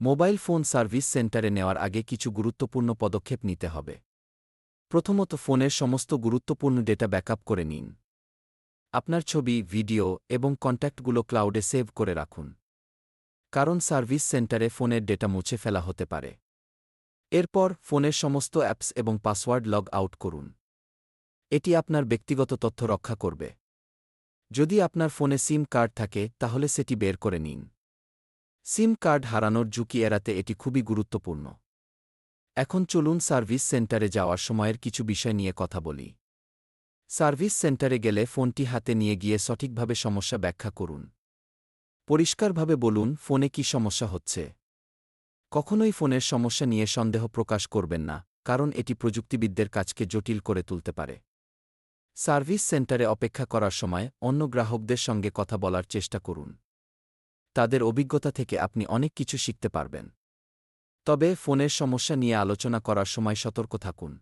Mobile phone service সেন্টারে নেওয়ার আগে কিছু গুরুত্বপূর্ণ পদক্ষেপ নিতে হবে। প্রথমত, ফোনের সমস্ত গুরুত্বপূর্ণ ডেটা ব্যাকআপ করে নিন। আপনার ছবি, ভিডিও এবং কন্ট্যাক্টগুলো ক্লাউডে সেভ করে রাখুন। কারণ সার্ভিস সেন্টারে ফোনের ডেটা মুছে ফেলা হতে পারে। এরপর, ফোনের সমস্ত অ্যাপস এবং পাসওয়ার্ড লগ আউট করুন। এটি আপনার ব্যক্তিগত তথ্য রক্ষা করবে। যদি আপনার ফোনে সিম কার্ড থাকে, তাহলে সেটি বের করে নিন। সিম কার্ড হারানোর ঝুঁকি এড়াতে এটি খুবই গুরুত্বপূর্ণ। এখন চলুন সার্ভিস সেন্টারে যাওয়ার সময়ের কিছু বিষয় নিয়ে কথা বলি। সার্ভিস সেন্টারে গেলে ফোনটি হাতে নিয়ে গিয়ে সঠিকভাবে সমস্যা ব্যাখ্যা করুন। পরিষ্কারভাবে বলুন, ফোনে কি সমস্যা হচ্ছে? কখনোই ফোনের সমস্যা নিয়ে সন্দেহ প্রকাশ করবেন না, কারণ এটি প্রযুক্তিবিদদের কাজকে জটিল করে তুলতে পারে। সার্ভিস সেন্টারে অপেক্ষা করার সময় অন্য গ্রাহকদের সঙ্গে কথা বলার চেষ্টা করুন। তাদের অভিজ্ঞতা থেকে আপনি অনেক কিছু শিখতে পারবেন। তবে ফোনের সমস্যা নিয়ে আলোচনা করার সময় সতর্ক থাকুন।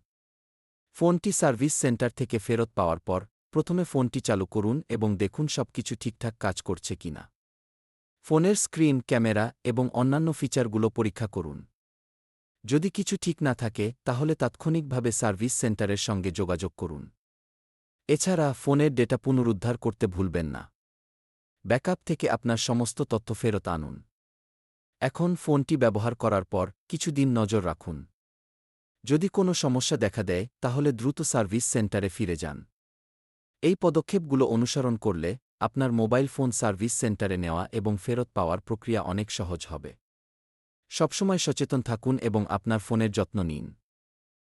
ফোনটি সার্ভিস সেন্টার থেকে ফেরত পাওয়ার পর প্রথমে ফোনটি চালু করুন এবং দেখুন সবকিছু ঠিকঠাক কাজ করছে কিনা। ফোনের স্ক্রিন, ক্যামেরা এবং অন্যান্য ফিচারগুলো পরীক্ষা করুন। যদি কিছু ঠিক না থাকে, তাহলে তাৎক্ষণিকভাবে সার্ভিস সেন্টারের সঙ্গে যোগাযোগ করুন। এছাড়া ফোনের ডেটা পুনরুদ্ধার করতে ভুলবেন না। ব্যাকআপ থেকে আপনার সমস্ত তথ্য ফেরত আনুন। এখন ফোনটি ব্যবহার করার পর কিছুদিন নজর রাখুন। যদি কোনো সমস্যা দেখা দেয়, তাহলে দ্রুত সার্ভিস সেন্টারে ফিরে যান। এই পদক্ষেপগুলো অনুসরণ করলে আপনার মোবাইল ফোন সার্ভিস সেন্টারে নেওয়া এবং ফেরত পাওয়ার প্রক্রিয়া অনেক সহজ হবে। সবসময় সচেতন থাকুন এবং আপনার ফোনের যত্ন নিন।